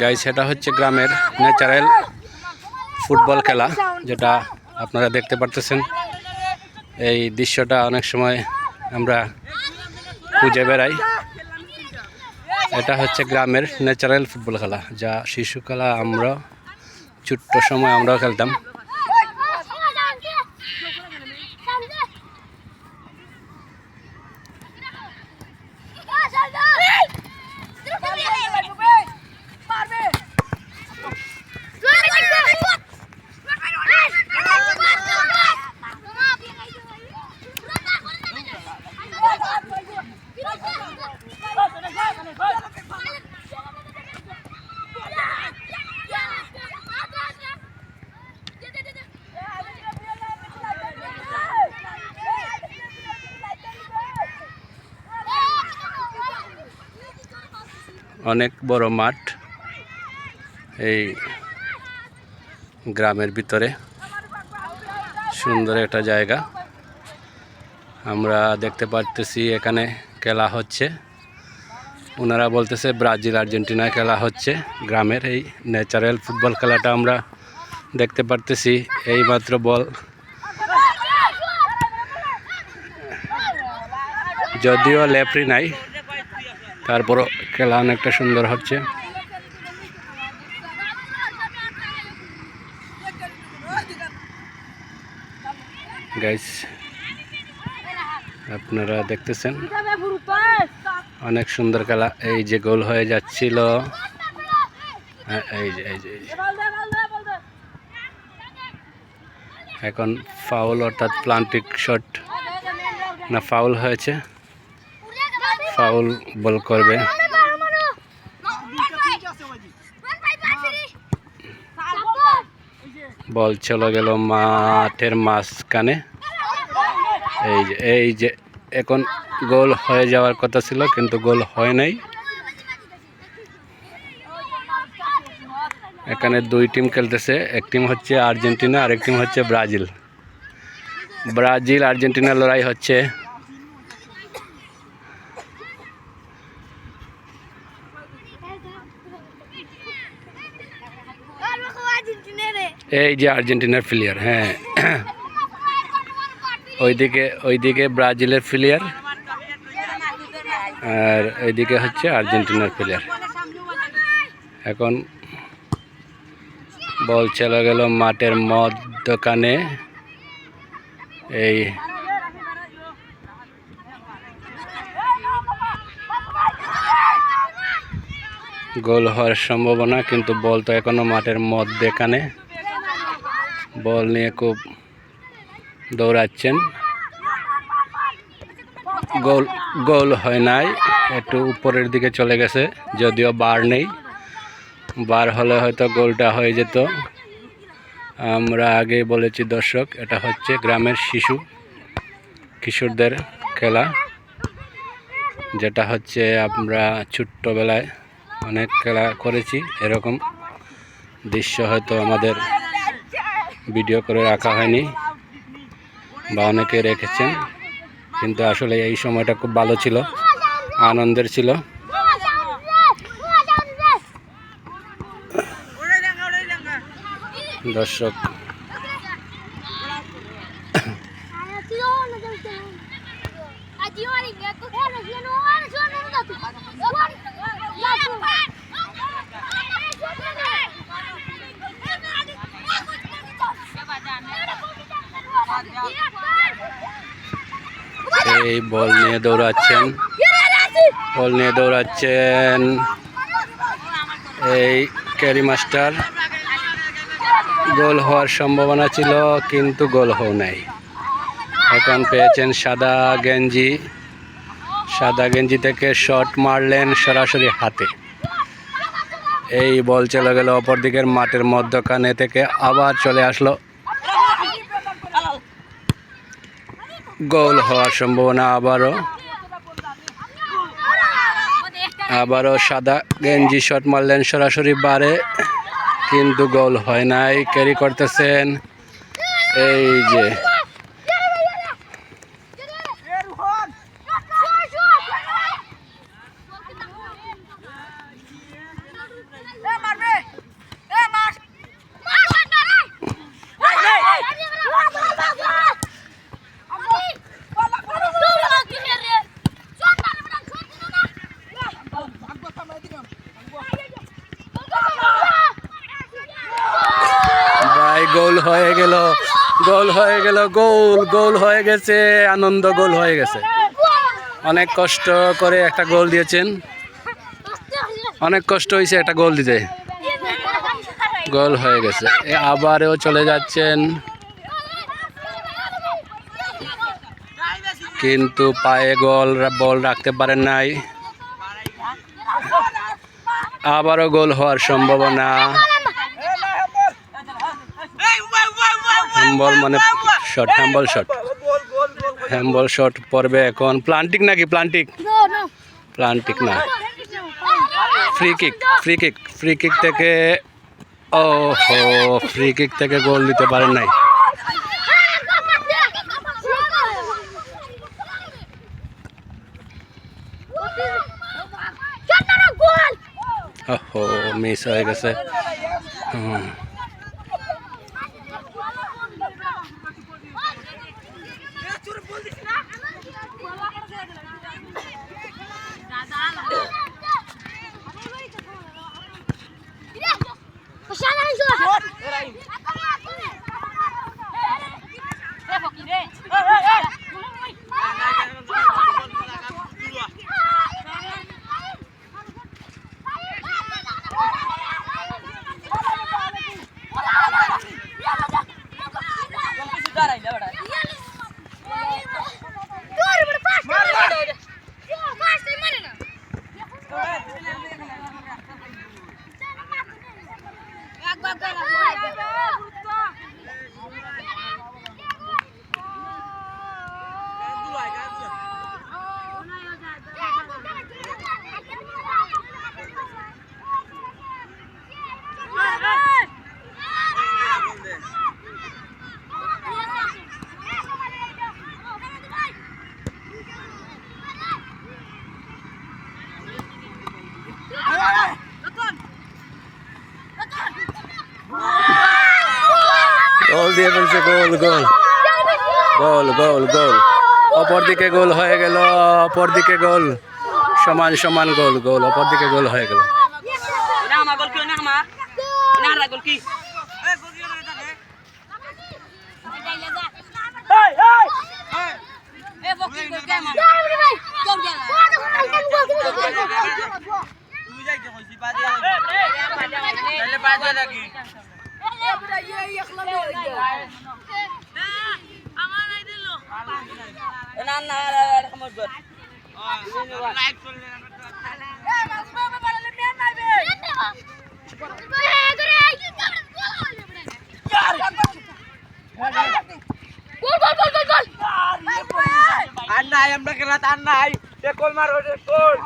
Guys সেটা হচ্ছে গ্রামের ন্যাচারাল ফুটবল খেলা, যেটা আপনারা দেখতে পারতেছেন। এই দৃশ্যটা অনেক সময় আমরা খুঁজে বেড়াই। এটা হচ্ছে গ্রামের ন্যাচারাল ফুটবল খেলা, যা শিশু খেলা আমরা, ছোট্ট সময় আমরাও খেলতাম। অনেক বড় মাঠ এই গ্রামের ভিতরে। সুন্দর একটা জায়গা। আমরা দেখতে পারতেছি এখানে খেলা হচ্ছে। ওনারা বলতেছে ব্রাজিল, আর্জেন্টিনা খেলা হচ্ছে। গ্রামের এই ন্যাচারাল ফুটবল খেলাটা আমরা দেখতে পারতেছি। এই মাত্র বল। যদিও লেফরি নাই তারপরও খেলা অনেকটা সুন্দর হচ্ছে। গাইস আপনারা দেখতেছেন? অনেক সুন্দর খেলা। এই যে গোল হয়ে যাচ্ছিল। হ্যাঁ, এই যে এই যে। এখন ফাউল অর্থাৎ প্লান্টিক শট। না ফাউল হয়েছে। ফাউল বল করবে। বল চলে গেল মাঠের মাঝখানে। এই যে এই যে, এখন গোল হয়ে যাওয়ার কথা ছিল, কিন্তু গোল হয় নাই। এখানে দুই টিম খেলতেছে, এক টিম হচ্ছে আর্জেন্টিনা আর এক টিম হচ্ছে ব্রাজিল। ব্রাজিল আর্জেন্টিনার লড়াই হচ্ছে। এই যে আর্জেন্টিনার প্লেয়ার হ্যাঁ। ওইদিকে ওইদিকে ব্রাজিলের প্লেয়ার আর এইদিকে হচ্ছে আর্জেন্টিনার প্লেয়ার এখন বল চলে গেল মাঠের মদ দোকানে এই গোল হওয়ার সম্ভাবনা, কিন্তু বল তো এখনও মাঠের মধ্যে এখানে বল নিয়ে খুব দৌড়াচ্ছেন। গোল গোল হয় নাই, একটু উপরের দিকে চলে গেছে, যদিও বার নেই। বার হলে হয়তো গোলটা হয়ে যেত। আমরা আগে বলেছি দর্শক, এটা হচ্ছে গ্রামের শিশু, কিশোরদের খেলা, যেটা হচ্ছে আমরা ছোট্টবেলায় অনেক খেলা করেছি, এরকম দৃশ্য হয়তো আমাদের ভিডিও করে রাখা হয়নি বা অনেকে রেখেছেন। কিন্তু আসলে এই সময়টা খুব ভালো ছিল, আনন্দের ছিল। দর্শক এই বল নিয়ে দৌড়াচ্ছেন। বল নিয়ে দৌড়াচ্ছেন এই ক্যারি মাস্টার। গোল হওয়ার সম্ভাবনা ছিল, কিন্তু গোল হও নাই। এখন পেয়েছেন সাদা গেঞ্জি। সাদা গেঞ্জি থেকে শট মারলেন সরাসরি হাতে। এই বল চলে গেল অপর দিকের মাঠের মধ্যখানে থেকে আবার চলে আসলো গোল হওয়ার সম্ভাবনা আবারও। আবারও সাদা গেঞ্জি শট মারলেন সরাসরি বারে, কিন্তু গোল হয় নাই। ক্যারি করতেছেন। এই যে হয়ে গেল, গোল হয়ে গেল, গোল গোল হয়ে গেছে, আনন্দ গোল হয়ে গেছে। অনেক কষ্ট করে একটা গোল দিয়েছেন। অনেক কষ্ট হয়েছে একটা গোল দিতে। গোল হয়ে গেছে। আবারও চলে যাচ্ছেন। কিন্তু পায়ে গোল, বল রাখতে পারেন নাই। আবারও গোল হওয়ার সম্ভাবনা। হ্যাম্বল মানে শট হ্যাম্বল শট হ্যাম্বল শট পড়বে এখন। প্লান্টিক নাকি? প্লান্টিক প্লান্টিক না। Free kick free kick free kick থেকে ও হো ফ্রি কিক থেকে গোল দিতে পারেন নাই। ওহো মিস হয়ে গেছে। হুম। গোল দিয়ে ফেলছে গোল গোল গোল গোল গোল অপর দিকে গোল হয়ে গেল অপর দিকে গোল সমান সমান গোল গোল অপর দিকে গোল হয়ে গেল ki nama. Nara gol ki. Eh gol. Anai, আমরা খেলা আন্নাই। এ কোল মারো কোল।